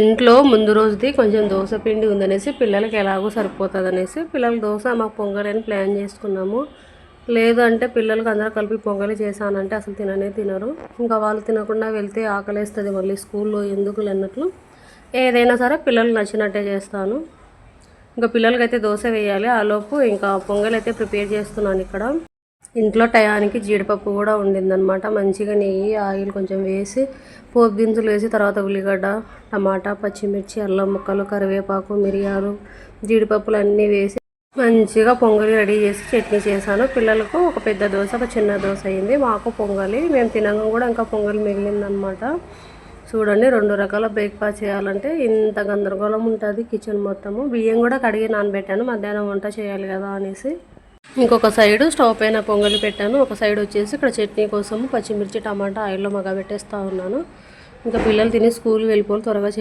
ఇంట్లో ముందు రోజుది కొంచెం దోశ పిండి ఉందనేసి పిల్లలకి ఎలాగో సరిపోతుంది అనేసి పిల్లలు దోశ మాకు పొంగలని అని ప్లాన్ చేసుకున్నాము. లేదు అంటే పిల్లలకి అందరూ కలిపి పొంగలి చేశానంటే అసలు తిననే తినరు. ఇంకా వాళ్ళు తినకుండా వెళ్తే ఆకలేస్తుంది మళ్ళీ స్కూల్లో ఎందుకు అన్నట్లు. ఏదైనా సరే పిల్లలు నచ్చినట్టే చేస్తాను. ఇంకా పిల్లలకైతే దోశ వేయాలి. ఆలోపు ఇంకా పొంగల్ అయితే ప్రిపేర్ చేస్తున్నాను ఇక్కడ. ఇంట్లో టయానికి జీడిపప్పు కూడా ఉండిందనమాట మంచిగా నెయ్యి ఆయిల్ కొంచెం వేసి పోపు దినుసులు వేసి తర్వాత ఉల్లిగడ్డ టమాటా పచ్చిమిర్చి అల్లం ముక్కలు కరివేపాకు మిరియాలు జీడిపప్పులు అన్నీ వేసి మంచిగా పొంగలి రెడీ చేసి చట్నీ చేశాను. పిల్లలకు ఒక పెద్ద దోశ ఒక చిన్న దోశ అయింది. మాకు పొంగలి మేము తినగా కూడా ఇంకా పొంగలి మిగిలిందనమాట చూడండి రెండు రకాల బ్రేక్ఫాస్ట్ చేయాలంటే ఇంత గందరగోళం ఉంటుంది కిచెన్ మొత్తము. బియ్యం కూడా కడిగి నానబెట్టాను. మధ్యాహ్నం వంట చేయాలి కదా అనేసి. ఇంకొక సైడు స్టవ్ పైన పొంగలి పెట్టాను. ఒక సైడ్ వచ్చేసి ఇక్కడ చట్నీ కోసం పచ్చిమిర్చి టమాటా ఆయిల్లో మగబెట్టేస్తూ ఉన్నాను. ఇంకా పిల్లలు తిని స్కూల్ వెళ్ళిపోవాలి త్వరగా చే